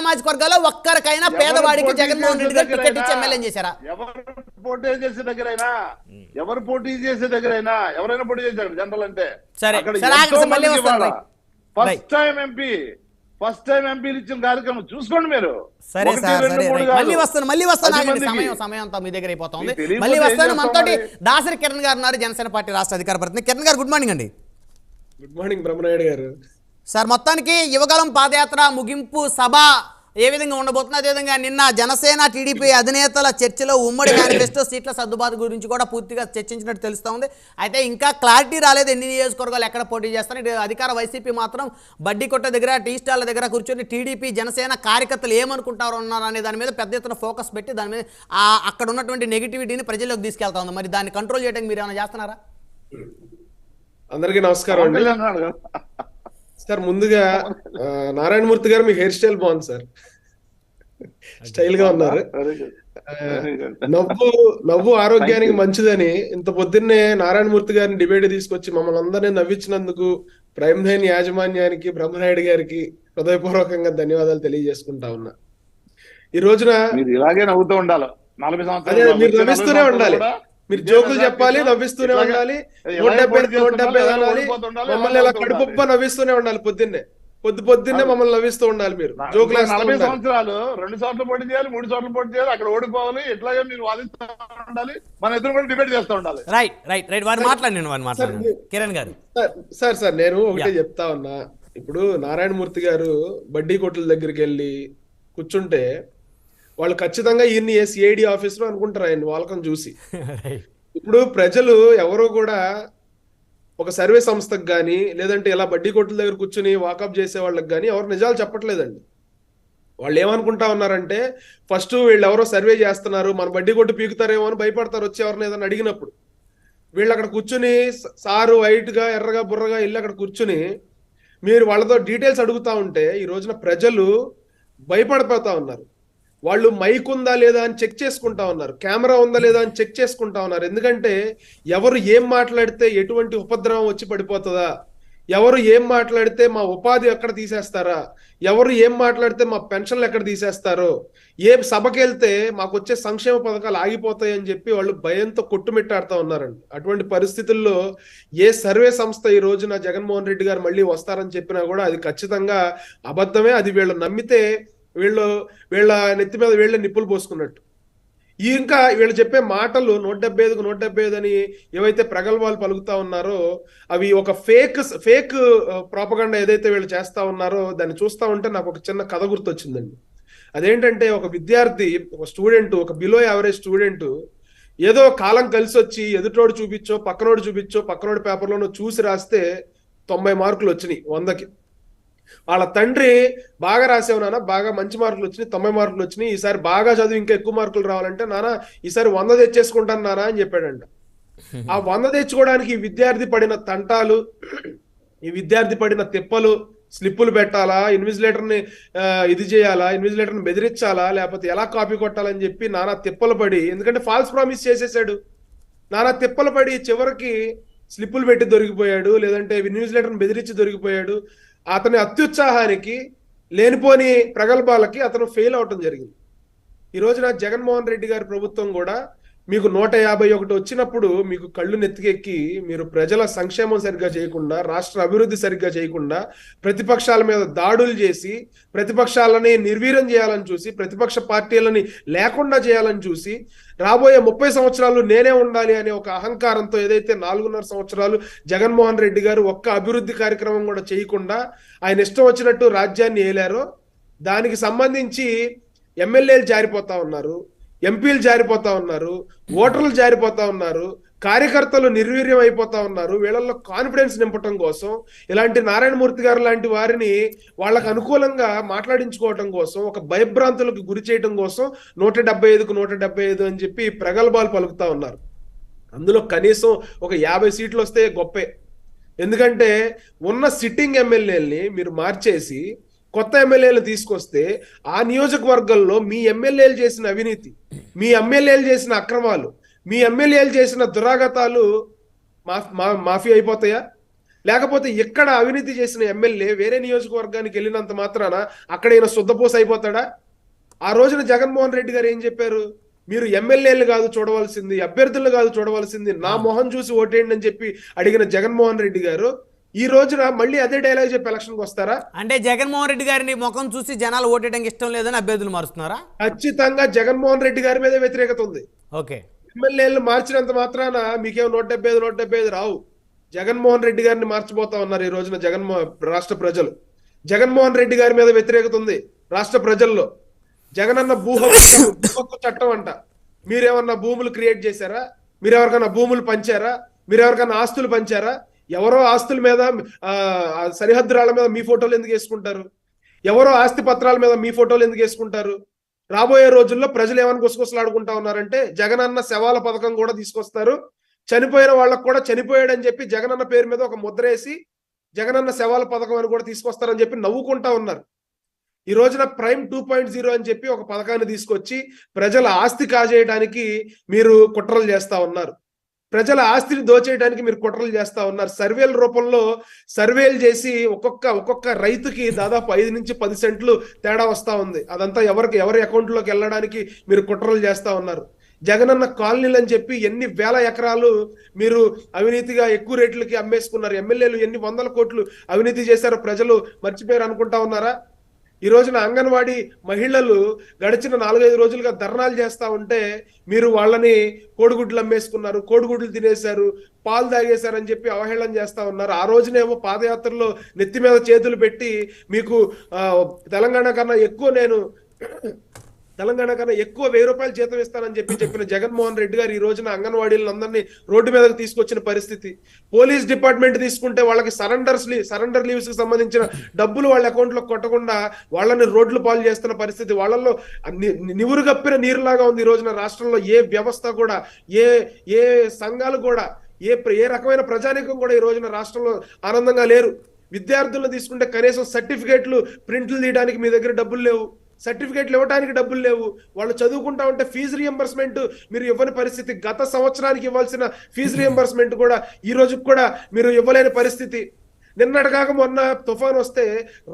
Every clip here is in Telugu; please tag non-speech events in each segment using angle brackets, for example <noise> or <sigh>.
సామాజిక వర్గాల్లో ఒక్కరికైనా పేదవాడికి జగన్మోహన్ రెడ్డి గారు టికెట్ ఇచ్చి ఎమ్మెల్యే చేశారా? ఎవరు పోటీ చేసే దగ్గరైనా? ఎవరు పోటీ చేసే దగ్గరైనా? ఎవరైనా పోటీ చేశారు జనరల్ అంటే? సరే. First time MP first time ఎంపీలు ఇచ్చిన కార్యక్రమం చూసుకోండి మీరు. సరే సార్. మళ్ళీ వస్తాను మళ్ళీ వస్తాను. సమయం సమయం అంతా మీ దగ్గర అయిపోతుంది. మళ్ళీ వస్తాను మనతోటి? దాసరి కిరణ్ గారు ఉన్నారు జనసేన పార్టీ రాష్ట్ర అధికార ప్రతినిధి. కిరణ్ గారు గుడ్ మార్నింగ్ అండి. Good morning Brahmanayudu garu. Sir మొత్తానికి యువగలం పాదయాత్ర ముగింపు సభ ఏ విధంగా ఉండబోతుంది అదేవిధంగా నిన్న జనసేన టీడీపీ అధినేతల చర్చలో ఉమ్మడి మేనిఫెస్టో సీట్ల సర్దుబాటు గురించి కూడా పూర్తిగా చర్చించినట్టు తెలుస్తూ ఉంది. అయితే ఇంకా క్లారిటీ రాలేదు ఎన్ని నియోజకవర్గాలు ఎక్కడ పోటీ చేస్తారు ఇటు అధికార వైసీపీ మాత్రం బడ్డీ కొట్ట దగ్గర టీ స్టాల్ల దగ్గర కూర్చొని టీడీపీ జనసేన కార్యకర్తలు ఏమనుకుంటారు అన్నారు అనే దాని మీద పెద్ద ఎత్తున ఫోకస్ పెట్టి దాని మీద ఆ అక్కడ ఉన్నటువంటి నెగిటివిటీని ప్రజల్లోకి తీసుకెళ్తా ఉంది. మరి దాన్ని కంట్రోల్ చేయడానికి మీరు ఏమైనా చేస్తున్నారా? అందరికీ నమస్కారం అండి. సార్ ముందుగా నారాయణమూర్తి గారు మీ హెయిర్ స్టైల్ బాగుంది సార్. స్టైల్గా ఉన్నారు. నవ్వు నవ్వు ఆరోగ్యానికి. మంచిదని ఇంత పొద్దున్నే నారాయణమూర్తి గారిని డిబేట్ తీసుకొచ్చి మమ్మల్ని అందరినీ నవ్వించినందుకు ప్రైమ్ నైన్ యాజమాన్యానికి బ్రహ్మనాయుడు గారికి హృదయపూర్వకంగా ధన్యవాదాలు తెలియజేసుకుంటా ఉన్నా. ఈ రోజున మీరు ఇలాగే నవ్వుతూ ఉండాలి. నలభై సంవత్సరాలు మీరు నవ్విస్తూనే ఉండాలి. మీరు జోకులు చెప్పాలి నవ్విస్తూనే ఉండాలి ఇలాగే నూట డెబ్బై పోటీ నూట డెబ్బై చేస్తుండాలి, అనాలి ఓడిపోతుండాలి, మమ్మల్ని ఎలా ఇలా. కడుపుబ్బ నవ్విస్తూనే ఉండాలి పొద్దున్నే. పొద్దు పొద్దున్నే మమ్మల్ని నవ్విస్తూ ఉండాలి మీరు. జోకులు నలభై సంవత్సరాలు రెండు చోట్ల పోటీ చేయాలి మూడు చోట్ల పోటీ చేయాలి అక్కడ ఓడిపోవాలి ఇట్లాగే మీరు వాదిస్తూ ఉండాలి మన ఇద్దరు కూడా డిబేట్ చేస్తూ ఉండాలి. రైట్ రైట్ రైట్ వారు వారు మాట్లాడినాను కిరణ్ గారు. సార్- సార్ సార్ నేను ఒకటే. చెప్తా ఉన్నా. ఇప్పుడు నారాయణమూర్తి గారు బడ్డీ కొట్ల దగ్గరికి వెళ్ళి కూర్చుంటే వాళ్ళు ఖచ్చితంగా ఈయన్ని సిఐడి ఆఫీస్లో అనుకుంటారు ఆయన వాళ్ళకం చూసి. <laughs> ఇప్పుడు ప్రజలు ఎవరు కూడా ఒక సర్వే సంస్థకు కానీ లేదంటే ఇలా బడ్డీ కొట్ల దగ్గర కూర్చుని వాకప్ చేసే వాళ్ళకి కానీ ఎవరు నిజాలు చెప్పట్లేదండి. వాళ్ళు ఏమనుకుంటా ఉన్నారంటే ఫస్ట్ వీళ్ళు ఎవరో సర్వే చేస్తున్నారు మన బడ్డీ కొట్టు పీకుతారేమో అని భయపడతారు వచ్చి ఎవరిని ఏదైనా అడిగినప్పుడు. వీళ్ళు అక్కడ కూర్చుని సారు వైట్గా ఎర్రగా బుర్రగా ఇల్లు అక్కడ కూర్చుని మీరు వాళ్ళతో డీటెయిల్స్ అడుగుతా ఉంటే ఈ రోజున ప్రజలు భయపడిపోతా ఉన్నారు. వాళ్ళు మైక్ ఉందా లేదా అని చెక్ చేసుకుంటా ఉన్నారు. కెమెరా ఉందా లేదా అని చెక్ చేసుకుంటా ఉన్నారు. ఎందుకంటే ఎవరు ఏం మాట్లాడితే ఎటువంటి ఉపద్రవం వచ్చి పడిపోతుందా? ఎవరు ఏం మాట్లాడితే మా ఉపాధి ఎక్కడ తీసేస్తారా? ఎవరు ఏం మాట్లాడితే మా పెన్షన్లు ఎక్కడ తీసేస్తారో? ఏ సభకి వెళ్తే మాకు వచ్చే సంక్షేమ పథకాలు ఆగిపోతాయి అని చెప్పి వాళ్ళు భయంతో కొట్టుమిట్టాడుతూ ఉన్నారండి. అటువంటి పరిస్థితుల్లో ఏ సర్వే సంస్థ ఈ రోజున జగన్మోహన్ రెడ్డి గారు మళ్ళీ వస్తారని చెప్పినా కూడా అది ఖచ్చితంగా అబద్ధమే. అది వీళ్ళు నమ్మితే వీళ్ళు వీళ్ళ నెత్తి మీద వీళ్ళ నిప్పులు పోసుకున్నట్టు. ఈ ఇంకా వీళ్ళు చెప్పే మాటలు నూట డెబ్బై ఐదుకు నూట డెబ్బై ఐదు అని ఏవైతే ప్రగల్భాలు పలుకుతా ఉన్నారో అవి ఒక ఫేక్ ఫేక్ ప్రాపగండ ఏదైతే వీళ్ళు చేస్తా ఉన్నారో దాన్ని చూస్తా ఉంటే నాకు ఒక చిన్న కథ గుర్తొచ్చిందండి. అదేంటంటే ఒక విద్యార్థి ఒక స్టూడెంట్ ఒక బిలో యావరేజ్ స్టూడెంట్ ఏదో కాలం కలిసి వచ్చి ఎదుటోడు చూపించో పక్కనోడు చూపించో పక్కనోడు పేపర్లోనో చూసి రాస్తే తొంభై మార్కులు వచ్చినాయి వందకి. వాళ్ళ తండ్రి బాగా రాసావు నాన్న బాగా మంచి మార్కులు వచ్చినాయి తొంభై మార్కులు వచ్చినాయి ఈసారి బాగా చదివి ఇంకా ఎక్కువ మార్కులు రావాలంటే నాన్న ఈసారి వంద తెచ్చేసుకుంటాను నాన్న అని చెప్పాడంట. ఆ వంద తెచ్చుకోవడానికి ఈ విద్యార్థి పడిన తంటాలు ఈ విద్యార్థి పడిన తిప్పలు స్లిప్పులు పెట్టాలా ఇన్విజిలేటర్ని ఇది చేయాలా ఇన్విజిలేటర్ని బెదిరించాలా లేకపోతే ఎలా కాపీ కొట్టాలని చెప్పి నానా తిప్పలు పడి ఎందుకంటే ఫాల్స్ ప్రామిస్ చేసేసాడు. నానా తిప్పలు పడి చివరికి స్లిప్పులు పెట్టి దొరికిపోయాడు లేదంటే ఇన్విజిలేటర్ని బెదిరించి దొరికిపోయాడు. అతని అత్యుత్సాహానికి లేనిపోని ప్రగల్భాలకి అతను ఫెయిల్ అవటం జరిగింది. ఈ రోజున జగన్మోహన్ రెడ్డి గారి ప్రభుత్వం కూడా మీకు నూట యాభై ఒకటి వచ్చినప్పుడు మీకు కళ్ళు నెత్తికెక్కి మీరు ప్రజల సంక్షేమం సరిగ్గా చేయకుండా రాష్ట్ర అభివృద్ధి సరిగ్గా చేయకుండా ప్రతిపక్షాల మీద దాడులు చేసి ప్రతిపక్షాలని నిర్వీర్యం చేయాలని చూసి ప్రతిపక్ష పార్టీలని లేకుండా చేయాలని చూసి రాబోయే ముప్పై సంవత్సరాలు నేనే ఉండాలి అనే ఒక అహంకారంతో ఏదైతే నాలుగున్నర సంవత్సరాలు జగన్మోహన్ రెడ్డి గారు ఒక్క అభివృద్ధి కార్యక్రమం కూడా చేయకుండా ఆయన ఇష్టం వచ్చినట్టు రాజ్యాన్ని ఏలారో దానికి సంబంధించి ఎమ్మెల్యేలు జారిపోతా ఉన్నారు. ఎంపీలు జారిపోతా ఉన్నారు ఓటర్లు జారిపోతా ఉన్నారు కార్యకర్తలు నిర్వీర్యం అయిపోతా ఉన్నారు వీళ్ళల్లో కాన్ఫిడెన్స్ నింపటం కోసం ఇలాంటి నారాయణమూర్తి గారు లాంటి వారిని వాళ్ళకు అనుకూలంగా మాట్లాడించుకోవటం కోసం ఒక భయభ్రాంతులకు గురి చేయటం కోసం నూట డెబ్బై ఐదుకు నూట డెబ్బై ఐదు అని చెప్పి ప్రగల్భాలు పలుకుతా ఉన్నారు. అందులో కనీసం ఒక యాభై సీట్లు వస్తే గొప్పే. ఎందుకంటే ఉన్న సిట్టింగ్ ఎమ్మెల్యేలని మీరు మార్చేసి కొత్త ఎమ్మెల్యేలు తీసుకొస్తే ఆ నియోజకవర్గంలో మీ ఎమ్మెల్యేలు చేసిన అవినీతి మీ ఎమ్మెల్యేలు చేసిన అక్రమాలు మీ ఎమ్మెల్యేలు చేసిన దురాగతాలు మా- మాఫీ అయిపోతాయా? లేకపోతే ఇక్కడ అవినీతి చేసిన ఎమ్మెల్యే వేరే నియోజకవర్గానికి వెళ్ళినంత మాత్రాన అక్కడ ఈయన శుద్ధపూస అయిపోతాడా? ఆ రోజున జగన్మోహన్ రెడ్డి గారు ఏం చెప్పారు? మీరు ఎమ్మెల్యేలు కాదు చూడవలసింది అభ్యర్థులు కాదు చూడవలసింది నా మొహం చూసి ఓటేయండి అని చెప్పి అడిగిన జగన్మోహన్ రెడ్డి గారు ఈ రోజున మళ్ళీ అదే డైలాగ్ చెప్పి ఎలక్షన్కి వస్తారా? అంటే జగన్మోహన్ రెడ్డి గారిని ముఖం చూసి జనాలు ఓటేయడానికి ఇష్టం లేదని అభ్యర్థులు మారుస్తున్నారా? ఖచ్చితంగా జగన్మోహన్ రెడ్డి గారి మీద వ్యతిరేకత ఉంది. ఓకే. ఎమ్మెల్యేలు మార్చినంత మాత్రాన మీకేం నూట డెబ్బై ఐదు నూట డెబ్బై ఐదు రావు. జగన్మోహన్ రెడ్డి గారిని మార్చిపోతా ఉన్నారు ఈ రోజున జగన్మో రాష్ట్ర ప్రజలు. జగన్మోహన్ రెడ్డి గారి మీద వ్యతిరేకత ఉంది రాష్ట్ర ప్రజల్లో. జగనన్న భూ హక్కు చట్టం, భూ హక్కు చట్టం అంట. మీరేమన్నా భూములు క్రియేట్ చేశారా? మీరు ఎవరికైనా భూములు పంచారా? మీరు ఎవరికైనా ఆస్తులు పంచారా? ఎవరో ఆస్తుల మీద సరిహద్దు ఆ మీద మీ ఫోటోలు ఎందుకు వేసుకుంటారు? ఎవరో ఆస్తి పత్రాల మీద మీ ఫోటోలు ఎందుకు వేసుకుంటారు? రాబోయే రోజుల్లో ప్రజలు ఏమని గుసగుసలాడుకుంటా ఉన్నారంటే జగనన్న శవాల పథకం కూడా తీసుకొస్తారు. చనిపోయిన వాళ్ళకు కూడా చనిపోయాడని చెప్పి జగనన్న పేరు మీద ఒక ముద్ర వేసి జగనన్న శవాల పథకం అని కూడా తీసుకొస్తారని చెప్పి నవ్వుకుంటా ఉన్నారు. ఈ రోజున ప్రైమ్ టూ పాయింట్ జీరో అని చెప్పి ఒక పథకాన్ని తీసుకొచ్చి ప్రజల ఆస్తి కాజేయడానికి మీరు కుట్రలు చేస్తా ఉన్నారు. ప్రజల ఆస్తిని దోచేయడానికి మీరు కుట్రలు చేస్తా ఉన్నారు. సర్వేల రూపంలో సర్వేలు చేసి ఒక్కొక్క ఒక్కొక్క రైతుకి దాదాపు ఐదు నుంచి పది సెంట్లు తేడా వస్తా ఉంది. అదంతా ఎవరికి ఎవరి అకౌంట్లోకి వెళ్ళడానికి మీరు కుట్రలు చేస్తా ఉన్నారు. జగనన్న కాలనీలు అని చెప్పి ఎన్ని వేల ఎకరాలు మీరు అవినీతిగా ఎక్కువ రేట్లకి అమ్మేసుకున్నారు. ఎమ్మెల్యేలు ఎన్ని వందల కోట్లు అవినీతి చేశారో ప్రజలు మర్చిపోయారు అనుకుంటా ఉన్నారా? ఈ రోజున అంగన్వాడీ మహిళలు గడిచిన నాలుగైదు రోజులుగా ధర్నాలు చేస్తా ఉంటే మీరు వాళ్ళని కోడిగుడ్లు అమ్మేసుకున్నారు కోడిగుడ్లు తినేశారు పాలు తాగేశారని చెప్పి అవహేళన చేస్తా ఉన్నారు. ఆ రోజునేమో పాదయాత్రలో నెత్తి మీద చేతులు పెట్టి మీకు తెలంగాణ కన్నా ఎక్కువ నేను తెలంగాణ కన్నా ఎక్కువ వెయ్యి రూపాయలు జీతం ఇస్తానని చెప్పి చెప్పిన జగన్మోహన్ రెడ్డి గారు ఈ రోజున అంగన్వాడీలందరినీ రోడ్డు మీదకి తీసుకొచ్చిన పరిస్థితి. పోలీస్ డిపార్ట్మెంట్ తీసుకుంటే వాళ్ళకి సరెండర్స్ సరెండర్ లీవ్స్కి సంబంధించిన డబ్బులు వాళ్ళ అకౌంట్లో కొట్టకుండా వాళ్ళని రోడ్లు పాలు చేస్తున్న పరిస్థితి. వాళ్ళల్లో ని- నివురు గప్పిన నీరులాగా ఉంది ఈ రోజున రాష్ట్రంలో. ఏ వ్యవస్థ కూడా ఏ ఏ సంఘాలు కూడా ఏ ప్ర- ఏ రకమైన ప్రజానీకం కూడా ఈ రోజున రాష్ట్రంలో ఆనందంగా లేరు. విద్యార్థులను తీసుకుంటే కనీసం సర్టిఫికేట్లు ప్రింట్లు తీయడానికి మీ దగ్గర డబ్బులు లేవు. సర్టిఫికేట్లు ఇవ్వడానికి డబ్బులు లేవు. వాళ్ళు చదువుకుంటా ఉంటే ఫీజు రియంబర్స్మెంట్ మీరు ఇవ్వని పరిస్థితి. గత సంవత్సరానికి ఇవ్వాల్సిన ఫీజు <laughs> రియంబర్స్మెంట్ కూడా ఈ రోజు కూడా మీరు ఇవ్వలేని పరిస్థితి. నిన్నటికాక మొన్న తుఫాన్ వస్తే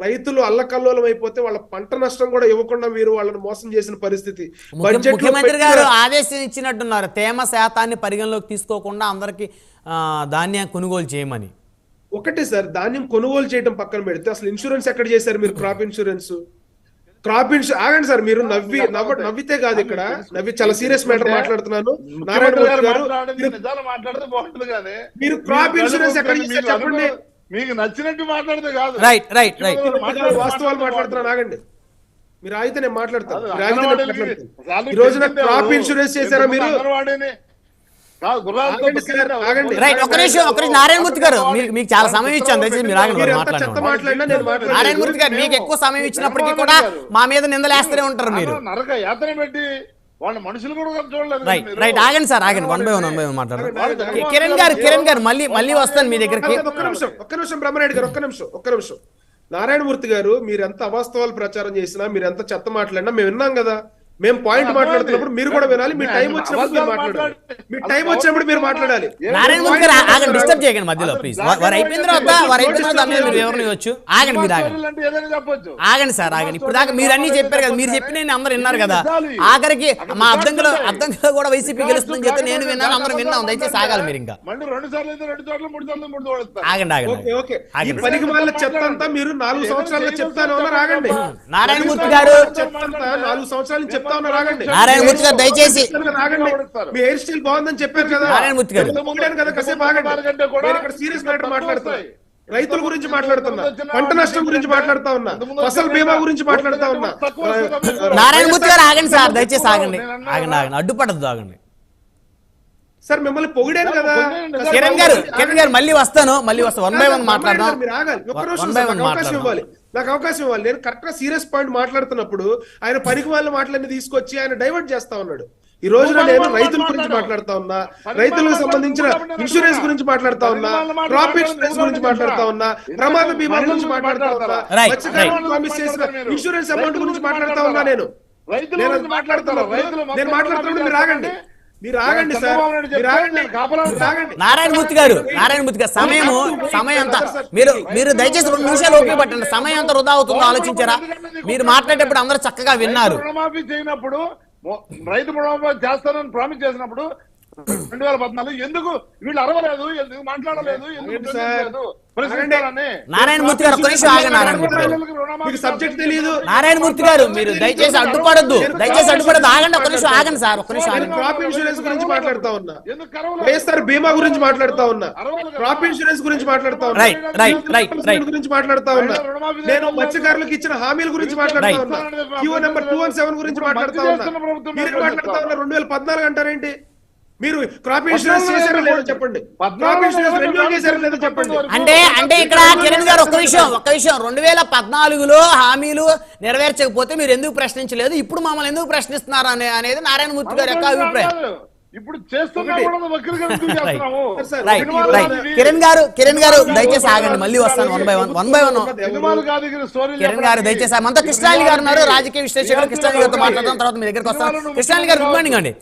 రైతులు అల్లకల్లోలం అయిపోతే వాళ్ళ పంట నష్టం కూడా ఇవ్వకుండా మీరు వాళ్ళని మోసం చేసిన పరిస్థితి. బడ్జెట్లో ముఖ్యమంత్రి గారు ఆదేశం ఇచ్చినట్టున్నారు. తేమ శాతాన్ని పరిగణలోకి తీసుకోకుండా అందరికి ధాన్యం కొనుగోలు చేయమని. ఒకటే సార్ ధాన్యం కొనుగోలు చేయడం పక్కన పెడితే అసలు ఇన్సూరెన్స్ ఎక్కడ చేశారు మీరు? <laughs> క్రాప్ ఇన్సూరెన్స్ క్రాప్ ఇన్సూరెన్స్ ఆగండి సార్ మీరు నవ్వి నవ్వ నవ్వితే కాదు ఇక్కడ. నవ్వి చాలా సీరియస్ మ్యాటర్ మాట్లాడుతున్నాను. నారాయణ గారు మీరు- మీరు insurance ఎక్కడ చెప్పండి? మీకు నచ్చినట్టు మాట్లాడితే కాదు. రైట్ రైట్ రైట్ వాస్తవాలు మాట్లాడితే మాట్లాడుతున్నాను ఆగండి. మీరు ఆగితే నేను మాట్లాడతాను. ఈ రోజున క్రాప్? ఇన్సూరెన్స్ చేశారా మీరు? రైట్ ఒక నిమిషం ఒక నిమిషం. నారాయణమూర్తి గారు మీకు చాలా సమయం ఇచ్చాను దయచేసి మీరు ఆగండి మాట్లాడండి. నారాయణమూర్తి గారు మీకు ఎక్కువ సమయం ఇచ్చినప్పటికీ కూడా మా మీద నిందలేస్తూనే ఉంటారు మీరు. వాళ్ళ మనుషులు కూడా చూడలేదు రైట్ ఆగండి సార్ ఆగండి. One by one one by one మాట్లాడండి కిరణ్ గారు కిరణ్ గారు మళ్ళీ మళ్ళీ వస్తాను మీ దగ్గరికి. ఒక్క నిమిషం ఒక్క నిమిషం బ్రహ్మనాయుడు గారు ఒక్క నిమిషం ఒక్క నిమిషం. నారాయణమూర్తి గారు మీరు ఎంత అవాస్తవాలు ప్రచారం చేసినా మీరు ఎంత చెత్త మాట్లాడినా మేము విన్నాం కదా. మేము పాయింట్. మాట్లాడుతున్నప్పుడు మీరు కూడా వినాలి. మీ టైం వచ్చినప్పుడు మీరు మాట్లాడాలి. మీ టైం వచ్చినప్పుడు మీరు మాట్లాడాలి. గారు ఆగండి డిస్టర్బ్ చేయకండి మధ్యలో ప్లీజ్ వారు అయిపోయిన తర్వాత వారు అయిపోయిన తర్వాత దాని మీద మీరు ఇవ్వచ్చు? ఆగండి మీరు ఆగండి. అంటే ఏదైనా చెప్పొచ్చు. ఆగండి సార్ ఆగండి. ఇప్పుడు దాకా మీరు అన్ని చెప్పారు కదా మీరు చెప్పిన అందరూ విన్నారు కదా. ఆఖరికి మా అద్దంకులో అద్దంకులో కూడా వైసీపీ గెలుస్తుందని చెప్తే నేను విన్నాను అందరం విన్నాం. దయచేసి ఆగాలి మీరు ఇంకా. మళ్ళీ రెండు సార్లు అయితే రెండు చోట్ల మూడు సార్లు మూడు చోట్ల ఇస్తారు. ఆగండి ఓకే ఆగండి. ఓకే. ఈ ఆగండి. పనికి వాళ్ళ చెత్త అంతా మీరు నాలుగు సంవత్సరాలుగా చెప్తానే ఉన్నారు ఆగండి. నారాయణమూర్తి గారు చెత్త అంతా నాలుగు సంవత్సరాల నుంచి చెప్తా ఉన్నారు ఆగండి నారాయణమూర్తి గారు దయచేసి ఆగండి మీ హెయిర్ స్టైల్ బాగుందని చెప్పారు కదా. నారాయణమూర్తి గారు. నేను పొగిడాను కదా కాసేపు ఆగండి. నేను ఇక్కడ సీరియస్ మ్యాటర్ మాట్లాడుతున్నా. రైతుల గురించి మాట్లాడుతున్నా. పంట నష్టం గురించి మాట్లాడుతా ఉన్నా. ఫసల్ బీమా గురించి మాట్లాడుతా ఉన్నా. నారాయణమూర్తి గారు ఆగండి సార్ దయచేసి ఆగండి. ఆగండి ఆగండి. అడ్డుపడద్దు ఆగండి. సార్ మిమ్మల్ని పొగిడాను కదా. కిరణ్ గారు. కిరణ్ గారు మళ్ళీ వస్తాను మళ్ళీ వస్తాను. వన్ బై వన్ మాట్లాడదాం. మీరు ఆగాలి. వన్ నాకు అవకాశం ఇవ్వాలి. నాకు అవకాశం ఇవ్వాలి. నేను కరెక్ట్గా సీరియస్ పాయింట్ మాట్లాడుతున్నప్పుడు ఆయన పనికి వాళ్ళ మాటలన్నీ తీసుకొచ్చి ఆయన డైవర్ట్ చేస్తా ఉన్నాడు. ఈ రోజున నేను రైతుల గురించి మాట్లాడుతా ఉన్నా రైతులకు సంబంధించిన ఇన్సూరెన్స్ గురించి మాట్లాడుతా ఉన్నా క్రాప్ ఇన్సూరెన్స్ గురించి మాట్లాడుతా ఉన్నా ప్రమాద బీమా గురించి మాట్లాడుతా ఉన్నా మత్స్యకారులకు. ప్రామిస్ చేసిన ఇన్సూరెన్స్ అమౌంట్ గురించి మాట్లాడుతా ఉన్నా నేను. రైతుల నేను గురించి మాట్లాడతారు? రైతులు నేను మాట్లాడుతున్నప్పుడు మీరు ఆగండి. నారాయణమూర్తి గారు నారాయణమూర్తి గారు సమయము సమయం అంతా. మీరు మీరు దయచేసి రెండు నిమిషాలు ఓపిక పట్టండి. సమయం ఎంత వృధా అవుతుందో ఆలోచించారా? మీరు మాట్లాడేటప్పుడు అందరూ చక్కగా విన్నారు. రుణమాఫీ రైతు రుణమాఫీ చేస్తానని ప్రామిస్ చేసినప్పుడు రెండు వేల పద్నాలుగు ఎందుకు వీళ్ళు అరవలేదు? ఎందుకు మాట్లాడలేదు? ఎందుకు? ప్రశ్నిస్తారని. నారాయణమూర్తి గారు నిమిషం ఆగండి సబ్జెక్ట్ తెలియదు గారు. మీరు దయచేసి అడ్డుపడొద్దు. దయచేసి అడ్డుపడద్దు. ఆగండి ఒక్క నిమిషం ఆగండి సార్ ఒక్క నిమిషం ఆగండి. క్రాప్ ఇన్సూరెన్స్ గురించి మాట్లాడుతా ఉన్నా? వైఎస్ఆర్ బీమా గురించి మాట్లాడుతా ఉన్నా. క్రాప్ ఇన్సూరెన్స్ గురించి మాట్లాడుతా ఉన్నా. రైట్ రైట్ రైట్ రైట్ గురించి మాట్లాడుతా ఉన్నా. నేను మత్స్యకారులకు ఇచ్చిన హామీల గురించి మాట్లాడుతా. ఉన్నా. Q number two one seven గురించి మాట్లాడుతా ఉన్నా. మీరు మాట్లాడుతా ఉన్నా? రెండు వేల పద్నాలుగు అంటారేంటి? మీరు క్రాప్ ఇన్సూరెన్స్ చేశారో లేదో చెప్పండి. క్రాప్ ఇన్సూరెన్స్ రెన్యూల్ చేశారో లేదో చెప్పండి. అంటే అంటే ఇక్కడ కిరణ్ గారు ఒక్క విషయం ఒక్క విషయం. రెండు వేల పద్నాలుగులో హామీలు నెరవేర్చకపోతే మీరు ఎందుకు ప్రశ్నించలేదు? ఇప్పుడు మమ్మల్ని ఎందుకు ప్రశ్నిస్తున్నారు అనే అనేది నారాయణమూర్తి గారి యొక్క అభిప్రాయం. ఇప్పుడు. <laughs> కిరణ్ గారు కిరణ్ గారు దయచేసి ఆగండి మళ్ళీ వస్తాను. One by one one by one Kiran garu. దయచేసి మనతో కృష్ణాలి గారు ఉన్నారు రాజకీయ విశ్లేషకులు కృష్ణాలి గారితో మాట్లాడదాం తర్వాత మీ దగ్గరకు వస్తాను కృష్ణాలి గారు గుడ్ మార్నింగ్ అండి.